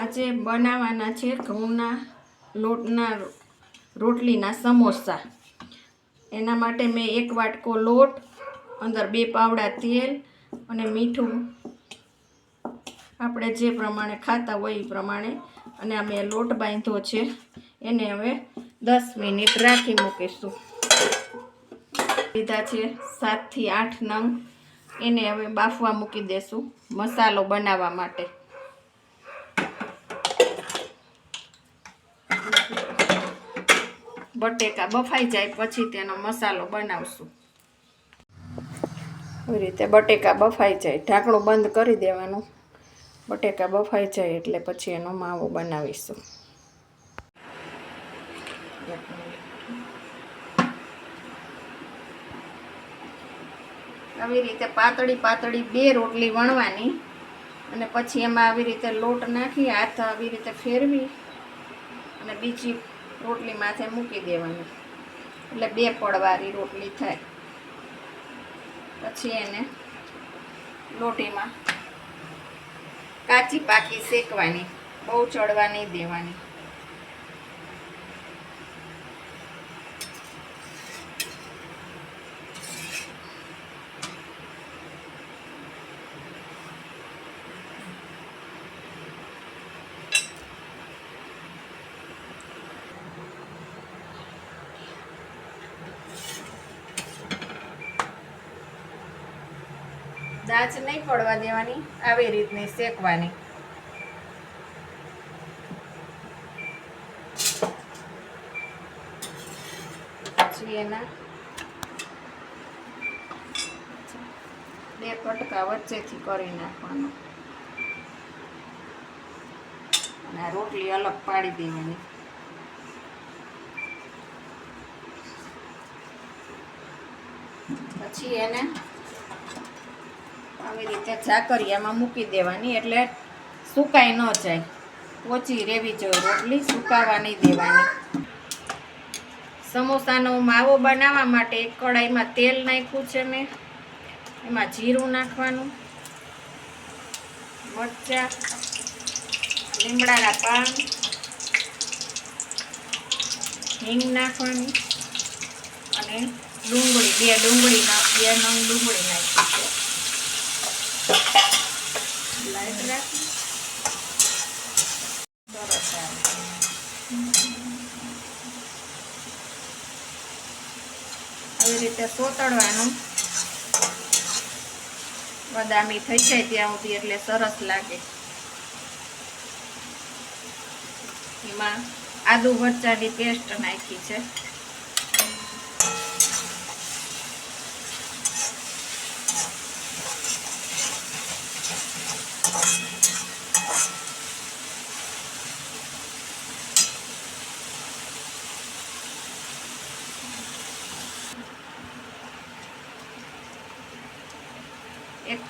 આજે બનાવવાના છે ઘઉંના લોટના રોટલીના સમોસા. એના માટે મેં એક વાટકો લોટ, અંદર બે પાવડા તેલ અને મીઠું આપણે જે પ્રમાણે ખાતા હોય એ પ્રમાણે અને આ મેં લોટ બાંધ્યો છે. એને હવે દસ મિનિટ રાખી મૂકીશું. લીધા છે સાતથી આઠ નંગ. એને હવે બાફવા મૂકી દેશું મસાલો બનાવવા માટે. બટેકા બફાઈ જાય પછી તેનો મસાલો બનાવશું. એવી રીતે બટેકા બફાઈ જાય. ઢાંકણું બંધ કરી દેવાનું. બટેકા બફાઈ જાય એટલે પછી એનો માવો બનાવીશું. આવી રીતે પાતળી પાતળી બે રોટલી વણવાની અને પછી એમાં આવી રીતે લોટ નાખી, હાથ આવી રીતે ફેરવી અને બીજી રોટલી માથે મૂકી દેવાની. એટલે બે પડવાળી રોટલી થાય. પછી એને લોટીમાં કાચી પાકી શેકવાની, બહુ ચડવા નહીં દેવાની. દાચ નહીં પડવા દેવાની, આવી રીતની શેકવાની. પછી એના બે કટકા વચ્ચેથી કરી નાખવાનો. અને આ રોટલી અલગ પાડી દેવાની. પછી એને આવી રીતે ઝાકરિયામાં મૂકી દેવાની એટલે સુકાઈ ન જાય. ઓછી રેવી જોઈએ રોટલી સુકાવા નહીં દેવાની. સમોસાનો માવો બનાવવા માટે એક કડાઈમાં તેલ નાખ્યું છે મેં. એમાં જીરું નાખવાનું, મરચાં, લીમડાના પાન, હિંગ નાખવાની અને ડુંગળી, બે ડુંગળી નાખ બે નંગ ડુંગળી નાખી છે. લાઈટ રાખી. સરસ આવી રીતે સોતળવાનું. બદામી થઈ જાય ત્યાં સુધી એટલે સરસ લાગે. એમાં આદુ મરચાની પેસ્ટ નાખી છે.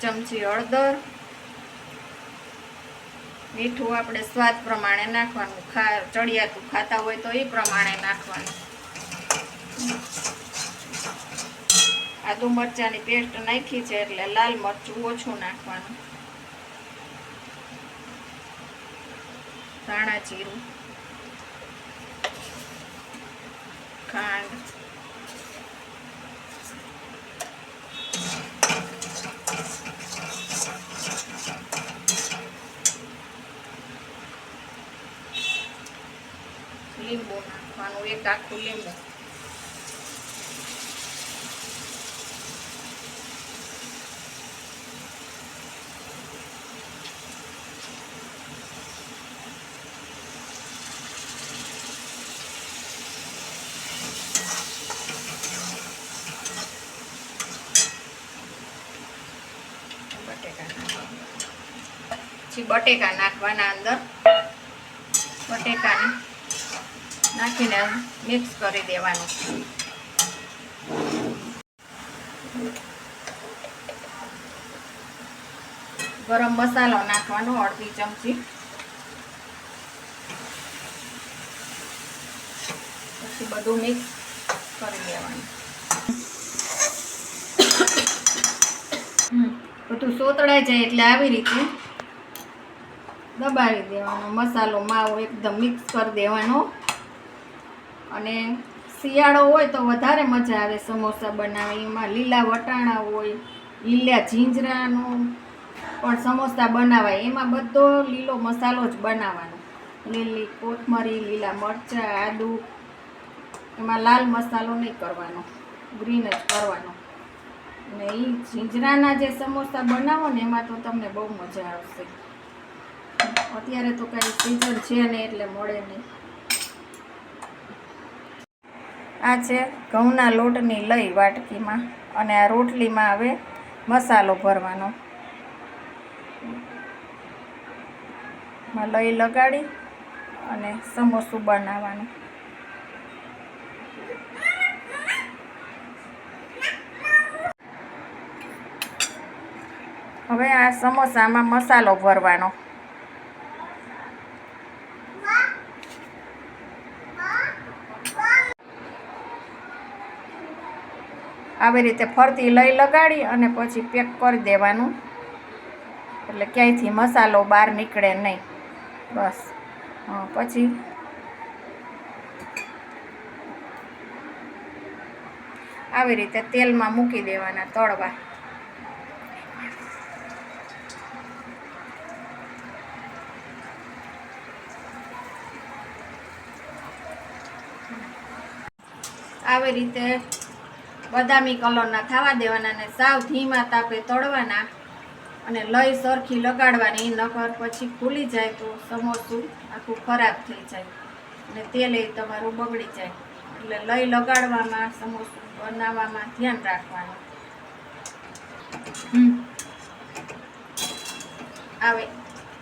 ચમચી હળદર. મીઠું આપણે સ્વાદ પ્રમાણે નાખવાનું. ખા, ચડિયાતું ખાતા હોય તો એ પ્રમાણે નાખવાનું. આદુ મરચાંની પેસ્ટ નાખી છે એટલે લાલ મરચું ઓછું નાખવાનું. ધાણા જીરું. ખાંડ. લીંબુ નાખવાનું એક આખું લીંબુ. બટેકા નાખવાના. પછી બટેકા નાખવાના અંદર. બટેકાને નાખીને મિક્સ કરી દેવાનું. ગરમ મસાલો નાખવાનો અડધી ચમચી. પછી બધું મિક્સ કરી દેવાનું. બધું સોતળાઈ જાય એટલે આવી રીતે દબાવી દેવાનો. મસાલો માવો એકદમ મિક્સ કરી દેવાનો. અને શિયાળો હોય તો વધારે મજા આવે સમોસા બનાવી. એમાં લીલા વટાણા હોય, લીલા જીંજરાનું પણ સમોસા બનાવાય. એમાં બધો લીલો મસાલો જ બનાવવાનો. લીલી કોથમરી, લીલા મરચાં, આદુ, એમાં લાલ મસાલો નહીં કરવાનો. ગ્રીન જ કરવાનો. અને એ જીંજરાના જે સમોસા બનાવો ને એમાં તો તમને બહુ મજા આવશે. અત્યારે તો કાંઈ સિઝન છે નહીં એટલે મળે નહીં. આ છે ઘઉંના લોટની લઈ વાટકીમાં અને આ રોટલીમાં હવે મસાલો ભરવાનો. લઈ લગાડી અને સમોસું બનાવવાનું. હવે આ સમોસામાં મસાલો ભરવાનો. આવી રીતે ફરતી લઈ લગાડી અને પછી પેક કરી દેવાનું. એટલે ક્યાંયથી મસાલો બહાર નીકળે નહીં. બસ. પછી આવી રીતે તેલમાં મૂકી દેવાના તળવા. આવી રીતે બદામી કલરના થવા દેવાના અને સાવ ધીમા તાપે તળવાના અને લઈ સરખી લગાડવાની નકર પછી ખુલી જાય તો સમોસું આખું ખરાબ થઈ જાય અને તેલ એ તમારું બગડી જાય. એટલે લઈ લગાડવામાં, સમોસું બનાવવામાં ધ્યાન રાખવાનું. આવે,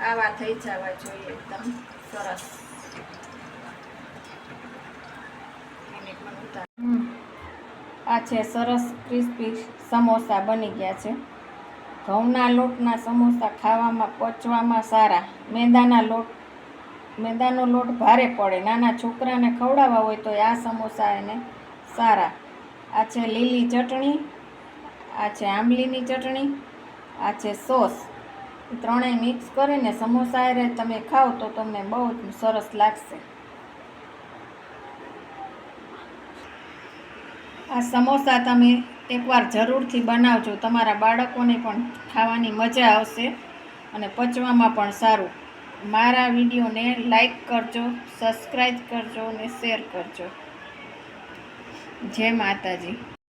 આવા થઈ જવા જોઈએ એકદમ સરસ. આ છે સરસ ક્રિસ્પી સમોસા બની ગયા છે. ઘઉંના લોટના સમોસા ખાવામાં, પચવામાં સારા. મેદાના લોટ, મેદાનો લોટ ભારે પડે. નાના છોકરાને ખવડાવવા હોય તો આ સમોસા એને સારા. આ છે લીલી ચટણી, આ છે આંબલીની ચટણી, આ છે સોસ. ત્રણેય મિક્સ કરીને સમોસા તમે ખાઓ તો તમને બહુ સરસ લાગશે. આ સમોસા તમે એકવાર જરૂરથી બનાવજો. તમારા બાળકોને પણ ખાવાની મજા આવશે અને પચવામાં પણ સારું. મારા વિડીયોને લાઈક કરજો, સબસ્ક્રાઈબ કરજો અને શેર કરજો. જય માતાજી.